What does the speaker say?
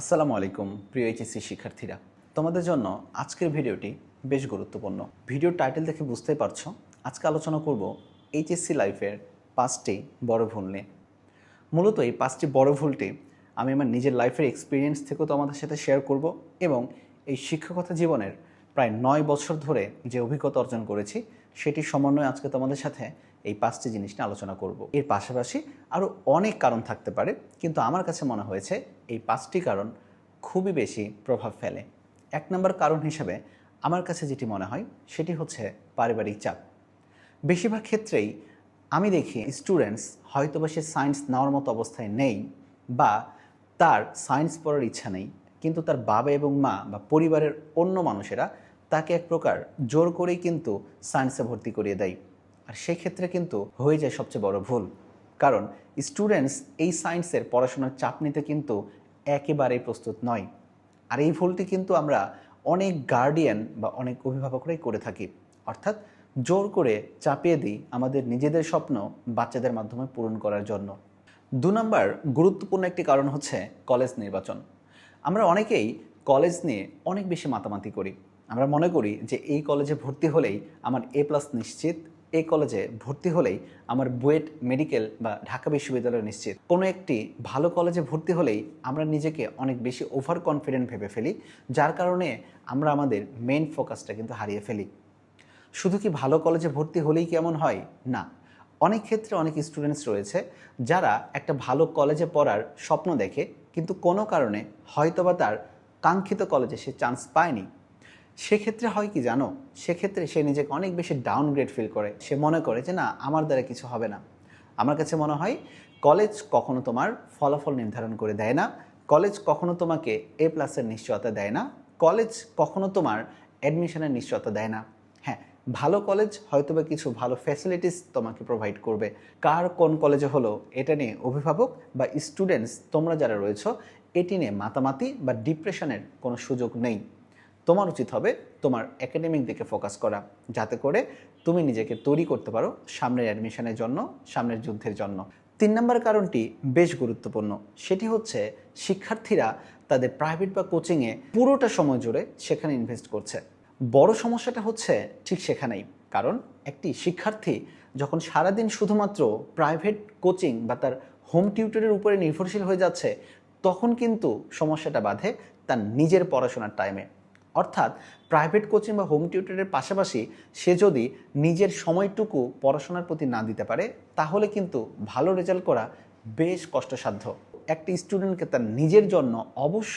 আসসালামু আলাইকুম, প্রিয় এইচএসসি শিক্ষার্থীরা। তোমাদের জন্য আজকের ভিডিওটি বেশ গুরুত্বপূর্ণ। ভিডিও টাইটেল দেখে বুঝতেই পারছ, আজকে আলোচনা করব এইচএসসি লাইফের পাঁচটি বড় ভুল নিয়ে। মূলত এই পাঁচটি বড় ভুলটি আমি আমার নিজের লাইফের এক্সপিরিয়েন্স থেকেও তোমাদের সাথে শেয়ার করব এবং এই শিক্ষকতা জীবনের প্রায় নয় বছর ধরে যে অভিজ্ঞতা অর্জন করেছি সেটির সমন্বয়ে আজকে তোমাদের সাথে এই পাঁচটি জিনিস নিয়ে আলোচনা করব। এর পাশাপাশি আরও অনেক কারণ থাকতে পারে, কিন্তু আমার কাছে মনে হয়েছে এই পাঁচটি কারণ খুবই বেশি প্রভাব ফেলে। এক নম্বর কারণ হিসেবে আমার কাছে যেটি মনে হয়, সেটি হচ্ছে পারিবারিক চাপ। বেশিরভাগ ক্ষেত্রেই আমি দেখি স্টুডেন্টস হয়তো বা সে সায়েন্স নেওয়ার মতো অবস্থায় নেই বা তার সায়েন্স পড়ার ইচ্ছা নেই, কিন্তু তার বাবা এবং মা বা পরিবারের অন্য মানুষেরা তাকে এক প্রকার জোর করেই কিন্তু সায়েন্সে ভর্তি করিয়ে দেয়। আর সেক্ষেত্রে কিন্তু হয়ে যায় সবচেয়ে বড় ভুল। কারণ স্টুডেন্টস এই সায়েন্সের পড়াশোনার চাপ নিতে কিন্তু একেবারেই প্রস্তুত নয়। আর এই ভুলটি কিন্তু আমরা অনেক গার্ডিয়ান বা অনেক অভিভাবকরাই করে থাকি। অর্থাৎ জোর করে চাপিয়ে দিই আমাদের নিজেদের স্বপ্ন বাচ্চাদের মাধ্যমে পূরণ করার জন্য। দু নম্বর গুরুত্বপূর্ণ একটি কারণ হচ্ছে কলেজ নির্বাচন। আমরা অনেকেই কলেজ নিয়ে অনেক বেশি মাতামাতি করি। আমরা মনে করি যে এই কলেজে ভর্তি হলেই আমার এ প্লাস নিশ্চিত, এই কলেজে ভর্তি হলেই আমার বুয়েট মেডিকেল বা ঢাকা বিশ্ববিদ্যালয় নিশ্চিত। কোনো একটি ভালো কলেজে ভর্তি হলেই আমরা নিজেকে অনেক বেশি ওভার কনফিডেন্ট ভেবে ফেলি, যার কারণে আমরা আমাদের মেন ফোকাসটা কিন্তু হারিয়ে ফেলি। শুধু কি ভালো কলেজে ভর্তি হলেই কেমন হয়? না। অনেক ক্ষেত্রে অনেক স্টুডেন্টস রয়েছে যারা একটা ভালো কলেজে পড়ার স্বপ্ন দেখে, কিন্তু কোনো কারণে হয়তোবা তার কাঙ্ক্ষিত কলেজে সে চান্স পায়নি। সেক্ষেত্রে হয় কি জানো? সেক্ষেত্রে সে নিজেকে অনেক বেশি ডাউনগ্রেড ফিল করে। সে মনে করে যে, না, আমার দ্বারা কিছু হবে না। আমার কাছে মনে হয় কলেজ কখনো তোমার ফলাফল নির্ধারণ করে দেয় না। কলেজ কখনো তোমাকে এ প্লাসের নিশ্চয়তা দেয় না। কলেজ কখনো তোমার অ্যাডমিশনের নিশ্চয়তা দেয় না। হ্যাঁ ভালো কলেজ হয়তোবা কিছু ভালো ফ্যাসিলিটিস তোমাকে প্রোভাইড করবে। কার কোন কলেজে হলো, এটা নিয়ে অভিভাবক বা স্টুডেন্টস তোমরা যারা রয়েছো, এটি নিয়ে মাতামাতি বা ডিপ্রেশনের কোনো সুযোগ নেই। তোমার উচিত হবে তোমার একাডেমিক দিকে ফোকাস করা, যাতে করে তুমি নিজেকে তৈরি করতে পারো সামনের অ্যাডমিশনের জন্য, সামনের যুদ্ধের জন্য। তিন নম্বর কারণটি বেশ গুরুত্বপূর্ণ, সেটি হচ্ছে শিক্ষার্থীরা তাদের প্রাইভেট বা কোচিংয়ে পুরোটা সময় জুড়ে সেখানে ইনভেস্ট করছে। বড় সমস্যাটা হচ্ছে ঠিক সেখানেই, কারণ একটি শিক্ষার্থী যখন সারাদিন শুধুমাত্র প্রাইভেট কোচিং বা তার হোম টিউটরের উপরে নির্ভরশীল হয়ে যাচ্ছে, তখন কিন্তু সমস্যাটা বাধে তার নিজের পড়াশোনার টাইমে অর্থাৎ প্রাইভেট কোচিং বা হোম টিউটরের পাশাপাশি সে যদি নিজের সময়টুকু পড়াশোনার প্রতি না দিতে পারে, তাহলে কিন্তু ভালো রেজাল্ট করা বেশ কষ্টসাধ্য। একটি স্টুডেন্টকে তার নিজের জন্য অবশ্যই